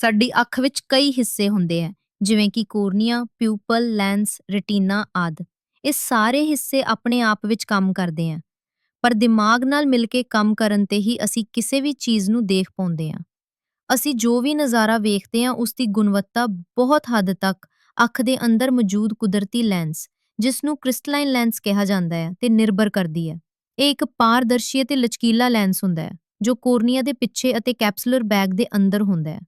ਸਾਡੀ ਅੱਖ ਵਿੱਚ ਕਈ ਹਿੱਸੇ ਹੁੰਦੇ ਆ, ਜਿਵੇਂ ਕਿ ਕੋਰਨੀਆ, ਪਿਊਪਲ, ਲੈਂਸ, ਰੈਟੀਨਾ ਆਦਿ। ਇਹ ਸਾਰੇ ਹਿੱਸੇ ਆਪਣੇ ਆਪ ਵਿੱਚ ਕੰਮ ਕਰਦੇ ਆ, ਪਰ ਦਿਮਾਗ ਨਾਲ ਮਿਲ ਕੇ ਕੰਮ ਕਰਨ ਤੇ ਹੀ ਅਸੀਂ ਕਿਸੇ ਵੀ ਚੀਜ਼ ਨੂੰ ਦੇਖ ਪਾਉਂਦੇ ਆ। ਅਸੀਂ ਜੋ ਵੀ ਨਜ਼ਾਰਾ ਵੇਖਦੇ ਆ, ਉਸ ਦੀ ਗੁਣਵੱਤਾ ਬਹੁਤ ਹੱਦ ਤੱਕ ਅੱਖ ਦੇ ਅੰਦਰ ਮੌਜੂਦ ਕੁਦਰਤੀ ਲੈਂਸ, ਜਿਸ ਨੂੰ ਕ੍ਰਿਸਟਲਾਈਨ ਲੈਂਸ ਕਿਹਾ ਜਾਂਦਾ ਹੈ ਤੇ ਨਿਰਭਰ ਕਰਦੀ ਹੈ ਇਹ ਇੱਕ ਪਾਰਦਰਸ਼ੀ ਅਤੇ ਲਚਕੀਲਾ ਲੈਂਸ ਹੁੰਦਾ ਹੈ ਜੋ ਕੋਰਨੀਆ ਦੇ ਪਿੱਛੇ ਅਤੇ ਕੈਪਸੂਲਰ ਬੈਗ ਦੇ ਅੰਦਰ ਹੁੰਦਾ ਹੈ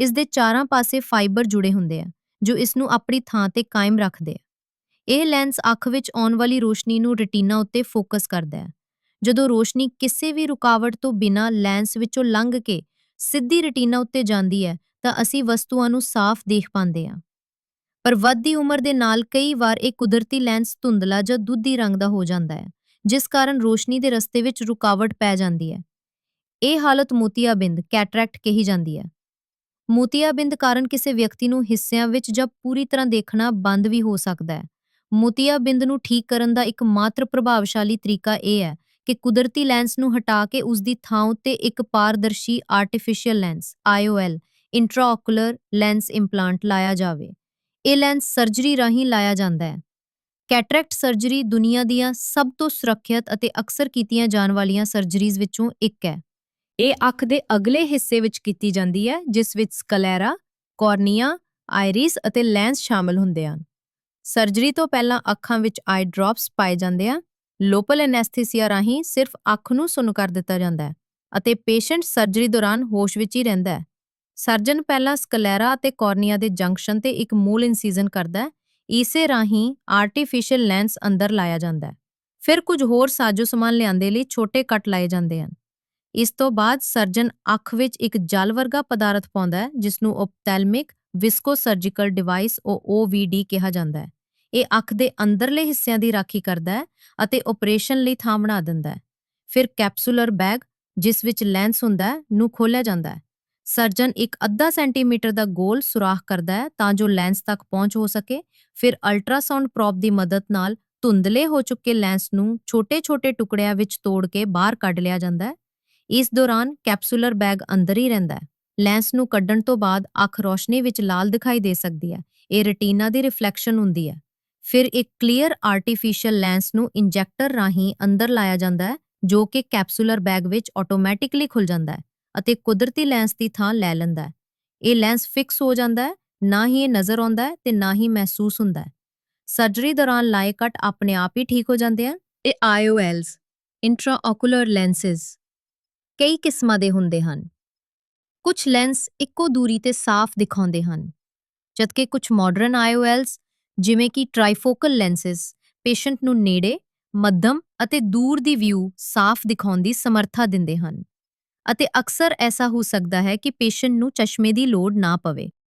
ਇਸ ਦੇ ਚਾਰਾਂ ਪਾਸੇ ਫਾਈਬਰ ਜੁੜੇ ਹੁੰਦੇ ਆ, ਜੋ ਇਸ ਨੂੰ ਆਪਣੀ ਥਾਂ ਤੇ ਕਾਇਮ ਰੱਖਦੇ ਆ। ਇਹ ਲੈਂਸ ਅੱਖ ਵਿੱਚ ਆਉਣ ਵਾਲੀ ਰੋਸ਼ਨੀ ਨੂੰ ਰੈਟੀਨਾ ਉੱਤੇ ਫੋਕਸ ਕਰਦਾ ਹੈ। ਜਦੋਂ ਰੋਸ਼ਨੀ ਕਿਸੇ ਵੀ ਰੁਕਾਵਟ ਤੋਂ ਬਿਨਾਂ ਲੈਂਸ ਵਿੱਚੋਂ ਲੰਘ ਕੇ ਸਿੱਧੀ ਰੈਟੀਨਾ ਉੱਤੇ ਜਾਂਦੀ ਹੈ, ਤਾਂ ਅਸੀਂ ਵਸਤੂਆਂ ਨੂੰ ਸਾਫ਼ ਦੇਖ ਪਾਉਂਦੇ ਹਾਂ। ਪਰ ਵੱਧਦੀ ਉਮਰ ਦੇ ਨਾਲ ਕਈ ਵਾਰ ਇਹ ਕੁਦਰਤੀ ਲੈਂਸ ਧੁੰਦਲਾ ਜਾਂ ਦੁੱਧੀ ਰੰਗ ਦਾ ਹੋ ਜਾਂਦਾ ਹੈ, ਜਿਸ ਕਾਰਨ ਰੋਸ਼ਨੀ ਦੇ ਰਸਤੇ ਵਿੱਚ ਰੁਕਾਵਟ ਪੈ ਜਾਂਦੀ ਹੈ। ਇਹ ਹਾਲਤ ਮੋਤੀਆਬਿੰਦ, ਕੈਟਰੈਕਟ ਕਹੀ ਜਾਂਦੀ ਹੈ। ਮੋਤੀਆਬਿੰਦ ਕਾਰਨ ਕਿਸੇ ਵਿਅਕਤੀ ਨੂੰ ਹਿੱਸਿਆਂ ਵਿੱਚ ਜਾਂ ਪੂਰੀ ਤਰ੍ਹਾਂ ਦੇਖਣਾ ਬੰਦ ਵੀ ਹੋ ਸਕਦਾ ਹੈ। ਮੋਤੀਆਬਿੰਦ ਨੂੰ ਠੀਕ ਕਰਨ ਦਾ ਇੱਕ ਮਾਤਰ ਪ੍ਰਭਾਵਸ਼ਾਲੀ ਤਰੀਕਾ ਇਹ ਹੈ ਕਿ ਕੁਦਰਤੀ ਲੈਂਸ ਨੂੰ ਹਟਾ ਕੇ ਉਸ ਦੀ ਥਾਂ ਉੱਤੇ ਇੱਕ ਪਾਰਦਰਸ਼ੀ artificial lens IOL intraocular lens implant ਲਾਇਆ ਜਾਵੇ। ਇਹ ਲੈਂਸ ਸਰਜਰੀ ਰਾਹੀਂ ਲਾਇਆ ਜਾਂਦਾ ਹੈ। ਕੈਟਰੈਕਟ ਸਰਜਰੀ ਦੁਨੀਆ ਦੀਆਂ ਸਭ ਤੋਂ ਸੁਰੱਖਿਅਤ ਅਤੇ ਅਕਸਰ ਕੀਤੀਆਂ ਜਾਣ ਵਾਲੀਆਂ ਸਰਜਰੀਜ਼ ਵਿੱਚੋਂ ਇੱਕ ਹੈ। ਇਹ ਅੱਖ ਦੇ ਅਗਲੇ ਹਿੱਸੇ ਵਿੱਚ ਕੀਤੀ ਜਾਂਦੀ ਹੈ, ਜਿਸ ਵਿੱਚ ਸਕਲੈਰਾ, ਕੋਰਨੀਆ, ਆਇਰਿਸ ਅਤੇ ਲੈਂਸ ਸ਼ਾਮਲ ਹੁੰਦੇ ਹਨ। ਸਰਜਰੀ ਤੋਂ ਪਹਿਲਾਂ ਅੱਖਾਂ ਵਿੱਚ ਆਈ ਡ੍ਰੌਪਸ ਪਾਏ ਜਾਂਦੇ ਆ। ਲੋਕਲ ਐਨੈਸਥੀਸੀਆ ਰਾਹੀਂ ਸਿਰਫ ਅੱਖ ਨੂੰ ਸੁੰਨ ਕਰ ਦਿੱਤਾ ਜਾਂਦਾ ਹੈ ਅਤੇ ਪੇਸ਼ੈਂਟ ਸਰਜਰੀ ਦੌਰਾਨ ਹੋਸ਼ ਵਿੱਚ ਹੀ ਰਹਿੰਦਾ ਹੈ। ਸਰਜਨ ਪਹਿਲਾਂ ਸਕਲੈਰਾ ਅਤੇ ਕੋਰਨੀਆ ਦੇ ਜੰਕਸ਼ਨ ਤੇ ਇੱਕ ਮੂਲ ਇਨਸੀਜ਼ਨ ਕਰਦਾ ਹੈ। ਇਸੇ ਰਾਹੀਂ ਆਰਟੀਫੀਸ਼ੀਅਲ ਲੈਂਸ ਅੰਦਰ ਲਾਇਆ ਜਾਂਦਾ ਹੈ। ਫਿਰ ਕੁਝ ਹੋਰ ਸਾਜ਼ੋ ਸਮਾਨ ਲਿਆਂਦੇ ਲਈ ਛੋਟੇ ਕੱਟ ਲਾਏ ਜਾਂਦੇ ਹਨ। ਇਸ ਤੋਂ ਬਾਅਦ ਸਰਜਨ ਅੱਖ ਵਿੱਚ ਇੱਕ ਜਲ ਵਰਗਾ ਪਦਾਰਥ ਪਾਉਂਦਾ ਹੈ ਜਿਸ ਨੂੰ ਓਪਥੈਲਮਿਕ ਵਿਸਕੋ ਸਰਜੀਕਲ ਡਿਵਾਈਸ ਉਹ OVD ਕਿਹਾ ਜਾਂਦਾ ਹੈ। ਇਹ ਅੱਖ ਦੇ ਅੰਦਰਲੇ ਹਿੱਸਿਆਂ ਦੀ ਰਾਖੀ ਕਰਦਾ ਹੈ ਅਤੇ ਆਪਰੇਸ਼ਨ ਲਈ ਥਾਂ ਬਣਾ ਦਿੰਦਾ ਹੈ। ਫਿਰ ਕੈਪਸੂਲਰ ਬੈਗ ਜਿਸ ਵਿੱਚ ਲੈਂਸ ਹੁੰਦਾ ਹੈ, ਨੂੰ ਖੋਲ੍ਹਿਆ ਜਾਂਦਾ ਹੈ। ਸਰਜਨ ਇੱਕ ਅੱਧਾ ਸੈਂਟੀਮੀਟਰ ਦਾ ਗੋਲ ਸੁਰਾਖ ਕਰਦਾ ਹੈ ਤਾਂ ਜੋ ਲੈਂਸ ਤੱਕ ਪਹੁੰਚ ਹੋ ਸਕੇ। ਫਿਰ ਅਲਟਰਾਸਾਊਂਡ ਪ੍ਰੋਬ ਦੀ ਮਦਦ ਨਾਲ ਧੁੰਦਲੇ ਹੋ ਚੁੱਕੇ ਲੈਂਸ ਨੂੰ ਛੋਟੇ-ਛੋਟੇ ਟੁਕੜਿਆਂ ਵਿੱਚ ਤੋੜ ਕੇ ਬਾਹਰ ਕੱਢ ਲਿਆ ਜਾਂਦਾ ਹੈ। ਇਸ ਦੌਰਾਨ ਕੈਪਸੂਲਰ ਬੈਗ ਅੰਦਰ ਹੀ ਰਹਿੰਦਾ ਹੈ। ਲੈਂਸ ਨੂੰ ਕੱਢਣ ਤੋਂ ਬਾਅਦ ਅੱਖ ਰੋਸ਼ਨੀ ਵਿੱਚ ਲਾਲ ਦਿਖਾਈ ਦੇ ਸਕਦੀ ਹੈ। ਇਹ ਰੈਟੀਨਾ ਦੀ ਰਿਫਲੈਕਸ਼ਨ ਹੁੰਦੀ ਹੈ। ਫਿਰ ਇੱਕ ਕਲੀਅਰ ਆਰਟੀਫੀਸ਼ੀਅਲ ਲੈਂਸ ਨੂੰ ਇੰਜੈਕਟਰ ਰਾਹੀਂ ਅੰਦਰ ਲਾਇਆ ਜਾਂਦਾ ਹੈ, ਜੋ ਕਿ ਕੈਪਸੂਲਰ ਬੈਗ ਵਿੱਚ ਆਟੋਮੈਟਿਕਲੀ ਖੁੱਲ ਜਾਂਦਾ ਹੈ ਅਤੇ ਕੁਦਰਤੀ ਲੈਂਸ ਦੀ ਥਾਂ ਲੈ ਲੈਂਦਾ ਹੈ। ਇਹ ਲੈਂਸ ਫਿਕਸ ਹੋ ਜਾਂਦਾ ਹੈ, ਨਾ ਹੀ ਇਹ ਨਜ਼ਰ ਆਉਂਦਾ ਹੈ ਤੇ ਨਾ ਹੀ ਮਹਿਸੂਸ ਹੁੰਦਾ ਹੈ। ਸਰਜਰੀ ਦੌਰਾਨ ਲਾਏ ਕੱਟ ਆਪਣੇ ਆਪ ਹੀ ਠੀਕ ਹੋ ਜਾਂਦੇ ਹਨ। ਇਹ IOLs ਇੰਟਰਾਓਕੂਲਰ ਲੈਂਸਸ। ਕਈ ਕਿਸਮਾਂ ਦੇ ਹੁੰਦੇ ਹਨ। ਕੁਝ ਲੈਂਸ ਇੱਕੋ ਦੂਰੀ ਤੇ ਸਾਫ਼ ਦਿਖਾਉਂਦੇ ਹਨ, ਜਦਕਿ ਕੁਝ ਮਾਡਰਨ IOLs ਜਿਵੇਂ ਕਿ ਟ੍ਰਾਈਫੋਕਲ ਲੈਂਸਸ ਪੇਸ਼ੈਂਟ ਨੂੰ ਨੇੜੇ, ਮੱਧਮ ਅਤੇ ਦੂਰ ਦੀ ਵਿਊ ਸਾਫ਼ ਦਿਖਾਉਣ ਦੀ ਸਮਰੱਥਾ ਦਿੰਦੇ ਹਨ। ਅਤੇ ਅਕਸਰ ਐਸਾ ਹੋ ਸਕਦਾ ਹੈ ਕਿ ਪੇਸ਼ੈਂਟ ਨੂੰ ਚਸ਼ਮੇ ਦੀ ਲੋੜ ਨਾ ਪਵੇ।